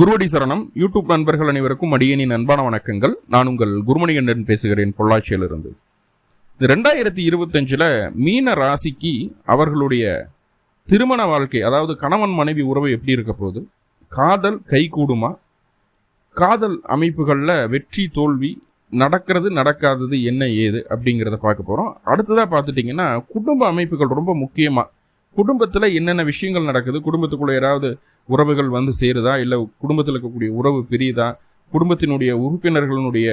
குருவடி சரணம். யூடியூப் நண்பர்கள் அனைவருக்கும் அடியனின் அன்பான வணக்கங்கள். நான் உங்கள் குருமணிகண்டன் பேசுகிறேன் பொள்ளாச்சியிலிருந்து. இந்த ரெண்டாயிரத்தி இருபத்தஞ்சில் மீன ராசிக்கு அவர்களுடைய திருமண வாழ்க்கை அதாவது கணவன் மனைவி உறவு எப்படி இருக்க போகுது? காதல் கைகூடுமா காதல் அமைப்புகளில் வெற்றி தோல்வி நடக்கிறது நடக்காதது என்ன ஏது அப்படிங்கிறத பார்க்க போகிறோம் அடுத்ததாக பார்த்துட்டிங்கன்னா குடும்ப அமைப்புகள் ரொம்ப முக்கியமாக குடும்பத்தில் என்னென்ன விஷயங்கள் நடக்குது? குடும்பத்துக்குள்ளே யாராவது உறவுகள் வந்து சேருதா? இல்லை குடும்பத்தில் இருக்கக்கூடிய உறவு பிரியுதா? குடும்பத்தினுடைய உறுப்பினர்களுடைய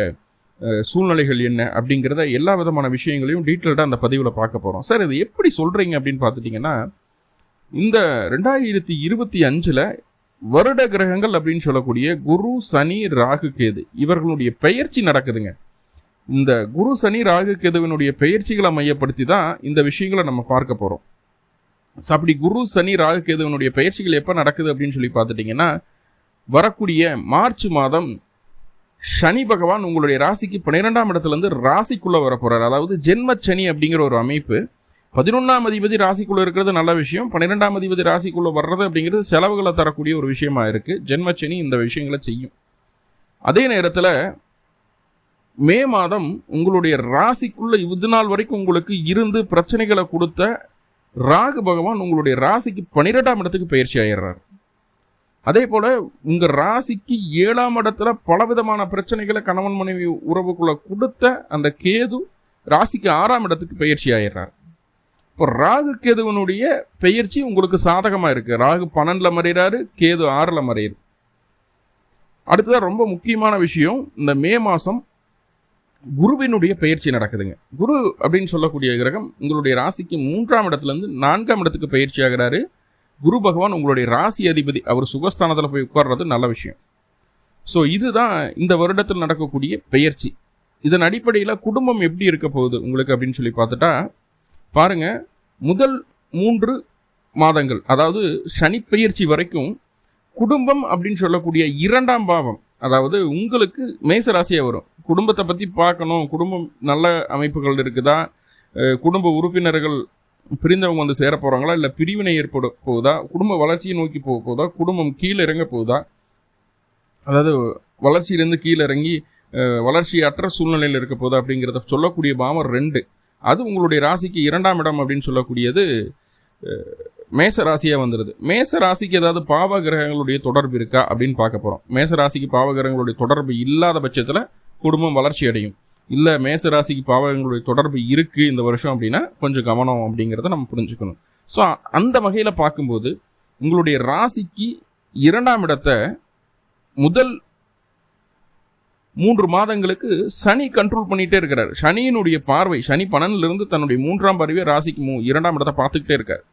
சூழ்நிலைகள் என்ன? அப்படிங்கிறத எல்லா விதமான விஷயங்களையும் டீட்டெயில்டாக அந்த பதிவில் பார்க்க போகிறோம் சார் இது எப்படி சொல்கிறீங்க அப்படின்னு பார்த்துட்டிங்கன்னா இந்த ரெண்டாயிரத்தி இருபத்தி அஞ்சில் வருட கிரகங்கள் அப்படின்னு சொல்லக்கூடிய குரு சனி ராகு கேது இவர்களுடைய பெயர்ச்சி நடக்குதுங்க. இந்த குரு சனி ராகு கேதுவினுடைய பெயர்ச்சிகளை மையப்படுத்தி தான் இந்த விஷயங்களை நம்ம பார்க்க போகிறோம் ஸோ அப்படி குரு சனி ராகு கேதுவனுடைய பயிற்சிகள் எப்போ நடக்குது அப்படின்னு சொல்லி பார்த்துட்டிங்கன்னா வரக்கூடிய மார்ச் மாதம் சனி பகவான் உங்களுடைய ராசிக்கு பன்னிரெண்டாம் இடத்துலேருந்து ராசிக்குள்ளே வர போகிறார் அதாவது ஜென்ம சனி அப்படிங்கிற ஒரு அமைப்பு. பதினொன்றாம் அதிபதி ராசிக்குள்ளே இருக்கிறது நல்ல விஷயம். பன்னிரெண்டாம் அதிபதி ராசிக்குள்ளே வர்றது அப்படிங்கிறது செலவுகளை தரக்கூடிய ஒரு விஷயமா இருக்குது ஜென்ம சனி இந்த விஷயங்களை செய்யும். அதே நேரத்தில் மே மாதம் உங்களுடைய ராசிக்குள்ளே இது நாள் வரைக்கும் உங்களுக்கு இருந்து பிரச்சனைகளை கொடுத்த ராகு பகவான் உங்களுடைய ராசிக்கு பன்னிரெண்டாம் இடத்துக்கு பயிற்சி ஆயிடுறார். அதே போல் உங்கள் ராசிக்கு ஏழாம் இடத்துல பலவிதமான பிரச்சனைகளை கணவன் மனைவி உறவுக்குள்ளே கொடுத்த அந்த கேது ராசிக்கு ஆறாம் இடத்துக்கு பயிற்சி ஆயிடுறார். இப்போ ராகு கேதுவனுடைய பெயர்ச்சி உங்களுக்கு சாதகமாக இருக்குது ராகு பன்னெண்டில் மறைகிறாரு கேது ஆறில் மறையுது. அடுத்ததாக ரொம்ப முக்கியமான விஷயம் இந்த மே மாதம் குருவினுடைய பயிற்சி நடக்குதுங்க. குரு அப்படின்னு சொல்லக்கூடிய கிரகம் உங்களுடைய ராசிக்கு மூன்றாம் இடத்துல இருந்து நான்காம் இடத்துக்கு பயிற்சி ஆகிறாரு. குரு பகவான் உங்களுடைய ராசி அதிபதி அவர் சுகஸ்தானத்தில் போய் உட்கார்றது நல்ல விஷயம். ஸோ இதுதான் இந்த வருடத்தில் நடக்கக்கூடிய பெயர்ச்சி இதன் அடிப்படையில் குடும்பம் எப்படி இருக்க போகுது உங்களுக்கு அப்படின்னு சொல்லி பார்த்துட்டா பாருங்கள் முதல் மூன்று மாதங்கள் அதாவது சனிப்பெயர்ச்சி வரைக்கும் குடும்பம் அப்படின்னு சொல்லக்கூடிய இரண்டாம் பாவம் அதாவது உங்களுக்கு மேச ராசியாக வரும். குடும்பத்தை பற்றி பார்க்கணும். குடும்பம் நல்ல அமைப்புகள் இருக்குதா? குடும்ப உறுப்பினர்கள் பிரிந்தவங்க வந்து சேர போகிறாங்களா இல்லை பிரிவினை ஏற்பட போகுதா? குடும்ப வளர்ச்சியை நோக்கி போக போகுதா? குடும்பம் கீழே இறங்க போகுதா? அதாவது வளர்ச்சியிலேருந்து கீழே இறங்கி வளர்ச்சியற்ற சூழ்நிலையில் இருக்க போதா அப்படிங்கிறத சொல்லக்கூடிய பாவம் ரெண்டு. அது உங்களுடைய ராசிக்கு இரண்டாம் இடம் அப்படின்னு சொல்லக்கூடியது மேச ராசியாக வந்துடுது மேச ராசிக்கு ஏதாவது பாவ கிரகங்களுடைய தொடர்பு இருக்கா அப்படின்னு பார்க்க போகிறோம் மேச ராசிக்கு பாவ கிரகங்களுடைய தொடர்பு இல்லாத பட்சத்தில் குடும்பம் வளர்ச்சி அடையும். இல்லை மேச ராசிக்கு பாவகங்களுடைய தொடர்பு இருக்குது இந்த வருஷம் அப்படின்னா கொஞ்சம் கவனம் அப்படிங்கிறத நம்ம புரிஞ்சுக்கணும். ஸோ அந்த வகையில் பார்க்கும்போது உங்களுடைய ராசிக்கு இரண்டாம் இடத்தை முதல் மூன்று மாதங்களுக்கு சனி கண்ட்ரோல் பண்ணிகிட்டே இருக்கிறார். சனியினுடைய பார்வை சனி பன்னெண்டுல தன்னுடைய மூன்றாம் பார்வையை ராசிக்கு மூ இரண்டாம் இடத்தை பார்த்துக்கிட்டே இருக்கார்.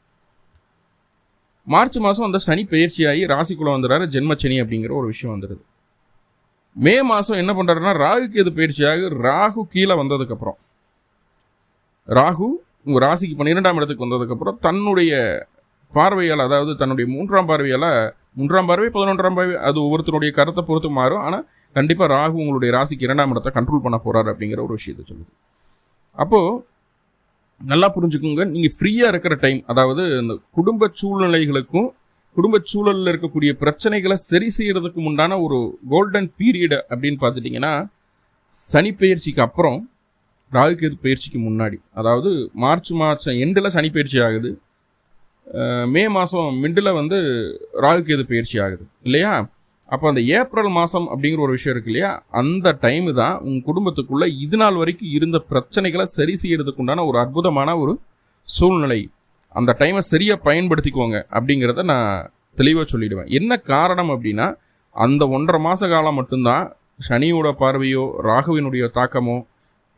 மார்ச் மாதம் அந்த சனி பயிற்சியாகி ராசிக்குள்ளே வந்துடுறாரு ஜென்மச்சனி அப்படிங்கிற ஒரு விஷயம் வந்துடுது. மே மாதம் என்ன பண்ணுறாருன்னா ராகுக்கு எது பயிற்சியாகி ராகு கீழே வந்ததுக்கப்புறம். ராகு உங்கள் ராசிக்கு பன்னிரெண்டாம் இடத்துக்கு வந்ததுக்கப்புறம் தன்னுடைய பார்வையால் அதாவது தன்னுடைய மூன்றாம் பார்வையால் மூன்றாம் பார்வை பதினொன்றாம் பார்வை அது ஒவ்வொருத்தருடைய கருத்தை பொறுத்து மாறும். ஆனால் கண்டிப்பாக ராகு உங்களுடைய ராசிக்கு இரண்டாம் இடத்தை கண்ட்ரோல் பண்ண போகிறாரு அப்படிங்கிற ஒரு விஷயத்தை சொல்லுது. அப்போது நல்லா புரிஞ்சுக்கோங்க. நீங்கள் ஃப்ரீயாக இருக்கிற டைம் அதாவது இந்த குடும்ப சூழ்நிலைகளுக்கும் குடும்ப சூழலில் இருக்கக்கூடிய பிரச்சனைகளை சரி செய்யறதுக்கு உண்டான ஒரு கோல்டன் பீரியடு அப்படின்னு பார்த்துட்டிங்கன்னா சனி பயிற்சிக்கு அப்புறம் ராகுகேது பயிற்சிக்கு முன்னாடி அதாவது மார்ச் மாதம் எண்டில் சனி பயிற்சி ஆகுது. மே மாதம் மிண்டில் வந்து ராகுகேது பயிற்சி ஆகுது. இல்லையா? அப்போ அந்த ஏப்ரல் மாதம் அப்படிங்கிற ஒரு விஷயம் இருக்கு இல்லையா? அந்த டைமு தான் உங்கள் குடும்பத்துக்குள்ளே இது நாள் வரைக்கும் இருந்த பிரச்சனைகளை சரி செய்கிறதுக்கு உண்டான ஒரு அற்புதமான ஒரு சூழ்நிலை. அந்த டைமை சரியாக பயன்படுத்திக்கோங்க அப்படிங்கிறத நான் தெளிவாக சொல்லிடுவேன். என்ன காரணம் அப்படின்னா அந்த ஒன்றரை மாத காலம் மட்டும்தான் சனியோட பார்வையோ ராகுவினுடைய தாக்கமோ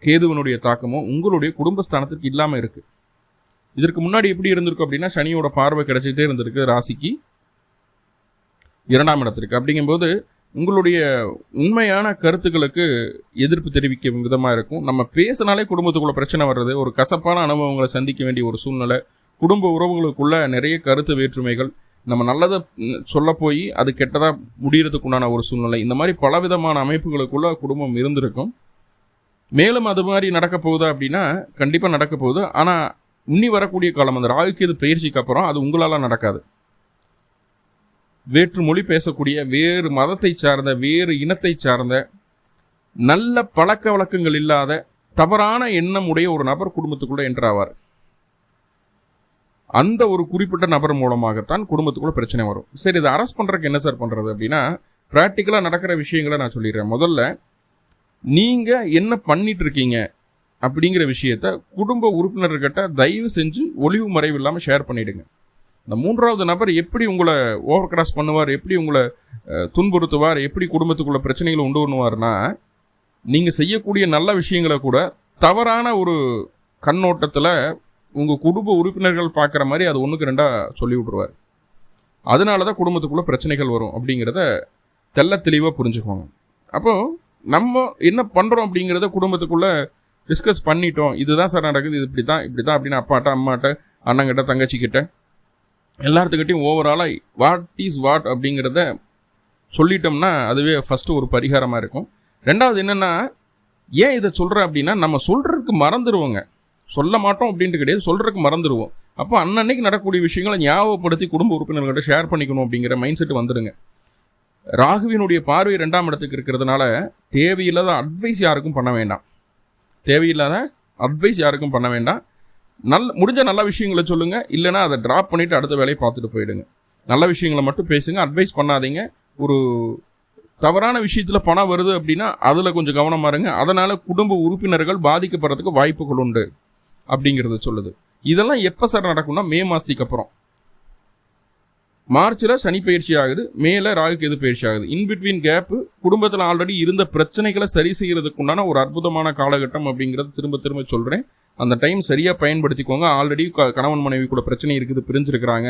கேதுவினுடைய தாக்கமோ உங்களுடைய குடும்பஸ்தானத்துக்கு இல்லாமல் இருக்குது இதற்கு முன்னாடி எப்படி இருந்திருக்கும் அப்படின்னா சனியோட பார்வை கிடைச்சிட்டே இருந்திருக்கு ராசிக்கு. இரண்டாம் இடத்திற்கு. அப்படிங்கும்போது உங்களுடைய உண்மையான கருத்துக்களுக்கு எதிர்ப்பு தெரிவிக்க விதமாக இருக்கும். நம்ம பேசினாலே குடும்பத்துக்குள்ள பிரச்சனை வர்றது ஒரு கசப்பான அனுபவங்களை சந்திக்க வேண்டிய ஒரு சூழ்நிலை குடும்ப உறவுகளுக்குள்ள நிறைய கருத்து வேற்றுமைகள் நம்ம நல்லதை சொல்ல போய் அது கெட்டதாக முடிகிறதுக்குண்டான ஒரு சூழ்நிலை. இந்த மாதிரி பலவிதமான அமைப்புகளுக்குள்ள குடும்பம் இருந்திருக்கும். மேலும் அது மாதிரி நடக்க போகுதா அப்படின்னா கண்டிப்பாக நடக்க போகுது. ஆனால் இன்னி வரக்கூடிய காலம் அந்த ராகுக்கு இது பயிற்சிக்கு அப்புறம் அது உங்களால் நடக்காது. வேற்று மொழி பேசக்கூடிய வேறு மதத்தை சார்ந்த வேறு இனத்தை சார்ந்த நல்ல பழக்க வழக்கங்கள் இல்லாத தவறான எண்ணம் உடைய ஒரு நபர் குடும்பத்துக்குள்ளே என்றாவார் அந்த ஒரு குறிப்பிட்ட நபர் மூலமாகத்தான் குடும்பத்துக்குள்ள பிரச்சனை வரும். சரி இதை அரெஸ்ட் பண்ணுறதுக்கு என்ன சார் பண்ணுறது அப்படின்னா ப்ராக்டிக்கலாக நடக்கிற விஷயங்களை நான் சொல்லிடுறேன். முதல்ல நீங்கள் என்ன பண்ணிட்டு இருக்கீங்க அப்படிங்கிற விஷயத்த குடும்ப உறுப்பினர்கிட்ட தயவு செஞ்சு ஒளிவு மறைவு இல்லாமல் ஷேர் பண்ணிவிடுங்க இந்த மூன்றாவது நபர் எப்படி உங்களை ஓவர் கிராஸ் பண்ணுவார் எப்படி உங்களை துன்புறுத்துவார் எப்படி குடும்பத்துக்குள்ள பிரச்சனைகளை உண்டு பண்ணுவார்னா நீங்கள் செய்யக்கூடிய நல்ல விஷயங்களை கூட தவறான ஒரு கண்ணோட்டத்தில் உங்கள் குடும்ப உறுப்பினர்கள் பார்க்குற மாதிரி அது ஒன்றுக்கு ரெண்டாக சொல்லி விட்ருவார் அதனால தான் குடும்பத்துக்குள்ளே பிரச்சனைகள் வரும் அப்படிங்கிறத தெள்ள தெளிவாக புரிஞ்சுக்கோங்க அப்போது நம்ம என்ன பண்ணுறோம் அப்படிங்கிறத குடும்பத்துக்குள்ளே டிஸ்கஸ் பண்ணிட்டோம். இதுதான் சார் நடக்குது இது இப்படி தான் இப்படி தான் அப்படின்னு அப்பாட்ட அம்மாட்ட அண்ணங்கிட்ட தங்கச்சிக்கிட்ட எல்லாத்துக்கிட்டையும் ஓவராலாக வாட் இஸ் வாட் அப்படிங்கிறத சொல்லிட்டோம்னா அதுவே ஃபஸ்ட்டு ஒரு பரிகாரமாக இருக்கும். ரெண்டாவது என்னென்னா ஏன் இதை சொல்கிறேன் அப்படின்னா நம்ம சொல்கிறதுக்கு மறந்துடுவோங்க சொல்ல மாட்டோம் அப்படின்ட்டு கிடையாது சொல்கிறதுக்கு மறந்துடுவோம் அப்போ அன்னன்னைக்கு நடக்கக்கூடிய விஷயங்களை ஞாபகப்படுத்தி குடும்ப உறுப்பினர்கள்ட்ட ஷேர் பண்ணிக்கணும் அப்படிங்கிற மைண்ட் செட் வந்துடுங்க. ராகுவினுடைய பார்வை ரெண்டாம் இடத்துக்கு இருக்கிறதுனால தேவையில்லாத அட்வைஸ் யாருக்கும் பண்ண வேண்டாம். தேவையில்லாத அட்வைஸ் யாருக்கும் பண்ண வேண்டாம். நல்ல முடிஞ்ச நல்ல விஷயங்களை சொல்லுங்கள் இல்லைன்னா அதை ட்ராப் பண்ணிவிட்டு அடுத்த வேலையை பார்த்துட்டு போயிடுங்க. நல்ல விஷயங்களை மட்டும் பேசுங்க அட்வைஸ் பண்ணாதீங்க. ஒரு தவறான விஷயத்தில் பணம் வருது அப்படின்னா அதில் கொஞ்சம் கவனமாக இருங்க. அதனால் குடும்ப உறுப்பினர்கள் பாதிக்கப்படுறதுக்கு வாய்ப்புகள் உண்டு அப்படிங்கிறத சொல்லுது. இதெல்லாம் எப்போ சார் நடக்கும்னா மே மாதத்துக்கு அப்புறம். மார்ச்சில் சனி பயிற்சி ஆகுது மேல ராகு எது பயிற்சி ஆகுது. இன்பிட்வீன் கேப்பு குடும்பத்தில் ஆல்ரெடி இருந்த பிரச்சனைகளை சரி செய்கிறதுக்கு உண்டான ஒரு அற்புதமான காலகட்டம் அப்படிங்கிறத திரும்ப திரும்ப சொல்கிறேன் அந்த டைம் சரியாக பயன்படுத்திக்கோங்க. ஆல்ரெடி கணவன் மனைவி கூட பிரச்சனை இருக்குது பிரிஞ்சிருக்கிறாங்க.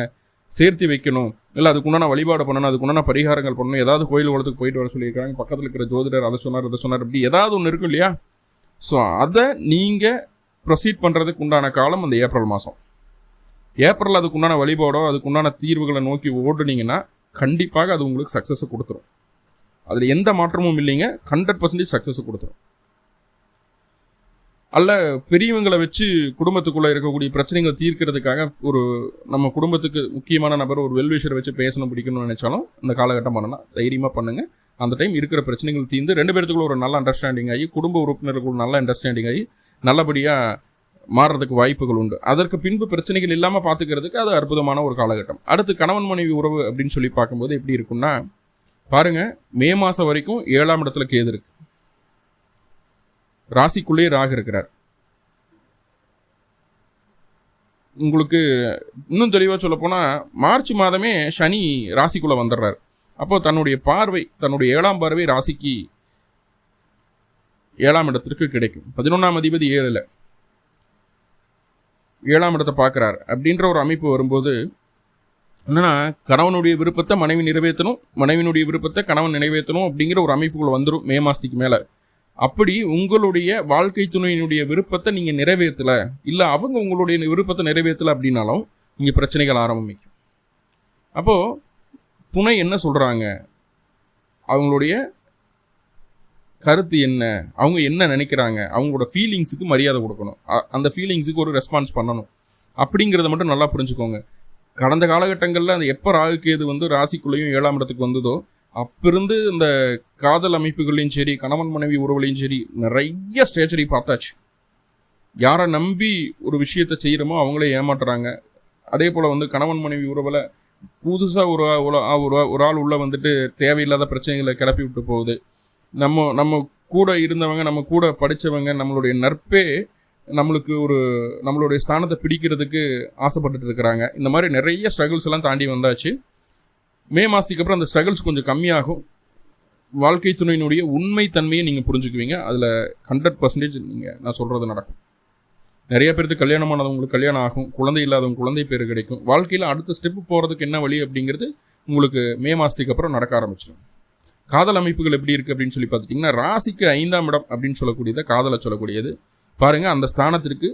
சேர்த்து வைக்கணும். இல்லை அதுக்குண்டான வழிபாடு பண்ணணும் அதுக்குண்டான பரிகாரங்கள் பண்ணணும். ஏதாவது கோயில் குளத்துக்கு போயிட்டு வர சொல்லியிருக்காங்க பக்கத்தில் இருக்கிற ஜோதிடர் அதை சொன்னார் அதை சொன்னார் இப்படி ஏதாவது ஒன்று இருக்கும் இல்லையா? ஸோ அதை நீங்கள் ப்ரொசீட் பண்ணுறதுக்கு உண்டான காலம் அந்த ஏப்ரல் மாதம் ஏப்ரல் அதுக்குண்டான வழிபாடோ அதுக்குண்டான தீர்வுகளை நோக்கி ஓடுனீங்கன்னா கண்டிப்பாக அது உங்களுக்கு சக்ஸஸை கொடுத்துரும். அதில் எந்த மாற்றமும் இல்லைங்க. ஹண்ட்ரட் பர்சன்டேஜ் சக்ஸஸை கொடுத்துரும். அல்ல பெரியவங்களை வச்சு குடும்பத்துக்குள்ளே இருக்கக்கூடிய பிரச்சனைகளை தீர்க்கிறதுக்காக ஒரு நம்ம குடும்பத்துக்கு முக்கியமான நபர் ஒரு வெல்விஷரை வச்சு பேசணும் பிடிக்கணும்னு நினைச்சாலும் இந்த காலகட்டம் பண்ணலாம். தைரியமாக பண்ணுங்க. அந்த டைம் இருக்கிற பிரச்சனைகள் தீர்ந்து ரெண்டு பேர்த்துக்குள்ள ஒரு நல்ல அண்டர்ஸ்டாண்டிங் ஆகி குடும்ப உறுப்பினர்களுக்கு நல்ல அண்டர்ஸ்டாண்டிங் ஆகி நல்லபடியாக மாறுறதுக்கு வாய்ப்புகள் உண்டு. அதற்கு பின்பு பிரச்சனைகள் இல்லாமல் பார்த்துக்கிறதுக்கு அது அற்புதமான ஒரு காலகட்டம். அடுத்து கணவன் மனைவி உறவு அப்படின்னு சொல்லி பார்க்கும்போது எப்படி இருக்கும்னா பாருங்க மே மாதம் வரைக்கும் ஏழாம் இடத்துல கேது இருக்கு. ராசிக்குள்ளேயே ராகு இருக்கிறார். உங்களுக்கு இன்னும் தெளிவாக சொல்லப்போனால் மார்ச் மாதமே சனி ராசிக்குள்ளே வந்துடுறார். அப்போ தன்னுடைய பார்வை தன்னுடைய ஏழாம் பார்வை ராசிக்கு ஏழாம் இடத்திற்கு கிடைக்கும். பதினொன்றாம் அதிபதி ஏழில் ஏழாம் இடத்தை பார்க்குறார். அப்படின்ற ஒரு அமைப்பு வரும்போது என்னென்னா கணவனுடைய விருப்பத்தை மனைவி நிறைவேற்றணும் மனைவினுடைய விருப்பத்தை கணவன் நிறைவேற்றணும் அப்படிங்கிற ஒரு அமைப்புகள் வந்துடும் மே மாதத்துக்கு மேலே. அப்படி உங்களுடைய வாழ்க்கை துணையினுடைய விருப்பத்தை நீங்கள் நிறைவேற்றல இல்லை அவங்க உங்களுடைய விருப்பத்தை நிறைவேற்றல அப்படின்னாலும் இங்கே பிரச்சனைகள் ஆரம்பிக்கும். அப்போது துணை என்ன சொல்கிறாங்க அவங்களுடைய கருத்து என்ன? அவங்க என்ன நினைக்கிறாங்க? அவங்களோட ஃபீலிங்ஸுக்கு மரியாதை கொடுக்கணும். அந்த ஃபீலிங்ஸுக்கு ஒரு ரெஸ்பான்ஸ் பண்ணணும். அப்படிங்கிறத மட்டும் நல்லா புரிஞ்சுக்கோங்க. கடந்த காலகட்டங்களில் அந்த எப்போ ராகுகேது வந்து ராசிக்குள்ளேயும் ஏழாம் இடத்துக்கு வந்ததோ அப்பிருந்து இந்த காதல் அமைப்புகளையும் சரி கணவன் மனைவி உறவுலையும் சரி நிறைய ஸ்டேஜரி பார்த்தாச்சு. யாரை நம்பி ஒரு விஷயத்தை செய்கிறோமோ அவங்களே ஏமாட்டுறாங்க அதே போல் வந்து கணவன் மனைவி உறவில் புதுசாக ஒரு ஒரு ஒரு ஒரு ஆள் உள்ளே வந்துட்டு தேவையில்லாத பிரச்சனைகளை கிளப்பி விட்டு போகுது. நம்ம நம்ம கூட இருந்தவங்க நம்ம கூட படித்தவங்க நம்மளுடைய நட்பே நம்மளுக்கு ஒரு நம்மளுடைய ஸ்தானத்தை பிடிக்கிறதுக்கு ஆசைப்பட்டுட்டு இருக்கிறாங்க. இந்த மாதிரி நிறைய ஸ்ட்ரகிள்ஸ் எல்லாம் தாண்டி வந்தாச்சு. மே மாதத்துக்கு அப்புறம் அந்த ஸ்ட்ரகிள்ஸ் கொஞ்சம் கம்மியாகும். வாழ்க்கை துணையினுடைய உண்மை தன்மையை நீங்கள் புரிஞ்சுக்குவீங்க. அதில் ஹண்ட்ரட் பர்சன்டேஜ் நீங்கள் நான் சொல்கிறது நடக்கும். நிறைய பேருக்கு கல்யாணமானவங்களுக்கு கல்யாணம் ஆகும். குழந்தை இல்லாதவங்க குழந்தை பேர் கிடைக்கும். வாழ்க்கையில் அடுத்த ஸ்டெப்பு போகிறதுக்கு என்ன வழி அப்படிங்கிறது உங்களுக்கு மே மாதத்துக்கு அப்புறம் நடக்க ஆரம்பிச்சிடும். காதல் அமைப்புகள் எப்படி இருக்குது அப்படின்னு சொல்லி பார்த்துட்டிங்கன்னா ராசிக்கு ஐந்தாம் இடம் அப்படின்னு சொல்லக்கூடியதை காதலை சொல்லக்கூடியது. பாருங்கள் அந்த ஸ்தானத்திற்கு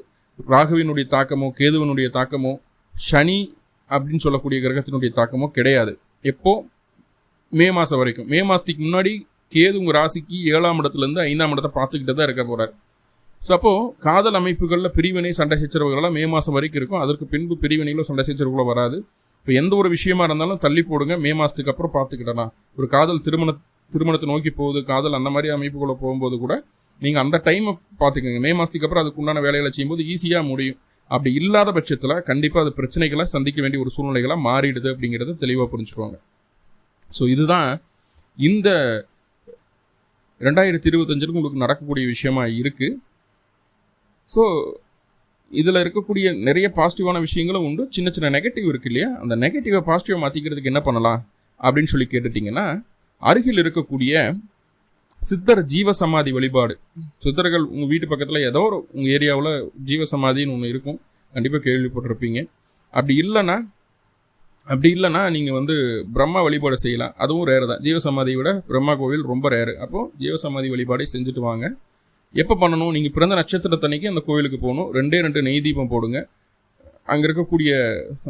ராகுவினுடைய தாக்கமோ கேதுவனுடைய தாக்கமோ சனி அப்படின்னு சொல்லக்கூடிய கிரகத்தினுடைய தாக்கமோ கிடையாது. எப்போ? மே மாதம் வரைக்கும். மே மாதத்துக்கு முன்னாடி கேது உங்கள் ராசிக்கு ஏழாம் இடத்துலேருந்து ஐந்தாம் இடத்தை பார்த்துக்கிட்டு தான் இருக்க போகிறார் ஸோ அப்போது காதல் அமைப்புகளில் பிரிவினை சண்டை சச்சரவுகளெல்லாம் மே மாதம் வரைக்கும் இருக்கும். அதற்கு பின்பு பிரிவினைகளும் சண்டை சச்சரவுகளும் வராது. இப்போ எந்த ஒரு விஷயமா இருந்தாலும் தள்ளி போடுங்க. மே மாதத்துக்கு அப்புறம் பார்த்துக்கிடலாம். ஒரு காதல் திருமண திருமணத்தை நோக்கி போகுது காதல் அந்த மாதிரி அமைப்புகளை போகும்போது கூட நீங்கள் அந்த டைமை பார்த்துக்கோங்க. மே மாதத்துக்கு அப்புறம் அதுக்கு உண்டான வேலைகளை செய்யும்போது ஈஸியாக முடியும். அப்படி இல்லாத பட்சத்தில் கண்டிப்பாக அது பிரச்சனைகளை சந்திக்க வேண்டிய ஒரு சூழ்நிலைகளாக மாறிடுது அப்படிங்கிறத தெளிவாக புரிஞ்சுக்கோங்க. ஸோ இதுதான் இந்த ரெண்டாயிரத்தி இருபத்தஞ்சுக்கு உங்களுக்கு நடக்கக்கூடிய விஷயமா இருக்குது ஸோ இதில் இருக்கக்கூடிய நிறைய பாசிட்டிவான விஷயங்களும் உண்டு. சின்ன சின்ன நெகட்டிவ் இருக்கு இல்லையா? அந்த நெகட்டிவை பாசிட்டிவாக மாற்றிக்கிறதுக்கு என்ன பண்ணலாம்? அப்படின்னு சொல்லி கேட்டுட்டிங்கன்னா அருகில் இருக்கக்கூடிய சித்தர் ஜீவசமாதி வழிபாடு. சித்தர்கள் உங்கள் வீட்டு பக்கத்தில் ஏதோ ஒரு உங்கள் ஏரியாவில் ஜீவசமாதின்னு ஒன்று இருக்கும். கண்டிப்பாக கேள்விப்பட்டிருப்பீங்க. அப்படி இல்லைன்னா அப்படி இல்லைன்னா நீங்கள் வந்து பிரம்மா வழிபாடு செய்யலாம். அதுவும் ரேர் தான். ஜீவசமாதியை விட பிரம்மா கோவில் ரொம்ப ரேரு அப்போது ஜீவசமாதி வழிபாடே செஞ்சுட்டு வாங்க. எப்போ பண்ணணும்? நீங்கள் பிறந்த நட்சத்திரத்தன்னைக்கு அந்த கோவிலுக்கு போகணும். ரெண்டே ரெண்டு நெய் தீபம் போடுங்க. அங்கே இருக்கக்கூடிய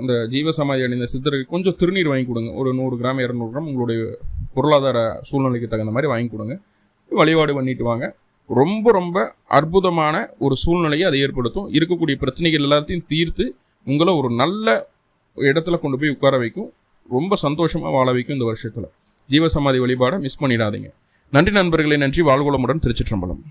அந்த ஜீவசமாதி அடைந்த சித்தருக்கு கொஞ்சம் திருநீர் வாங்கி கொடுங்க. ஒரு நூறு கிராம் இரநூறு கிராம் உங்களுடைய பொருளாதார சூழ்நிலைக்கு தகுந்த மாதிரி வாங்கி கொடுங்க. வழிபாடு பண்ணிட்டு வாங்க. ரொம்ப ரொம்ப அற்புதமான ஒரு சூழ்நிலையை அதை ஏற்படுத்தும். இருக்கக்கூடிய பிரச்சனைகள் எல்லாத்தையும் தீர்த்து உங்களை ஒரு நல்ல இடத்துல கொண்டு போய் உட்கார வைக்கும். ரொம்ப சந்தோஷமாக வாழ வைக்கும் இந்த வருஷத்தில். ஜீவசமாதி வழிபாடை மிஸ் பண்ணிடாதீங்க. நன்றி நண்பர்களே நன்றி. வாழ்குளமுடன் திருச்சிற்றம்பலம்.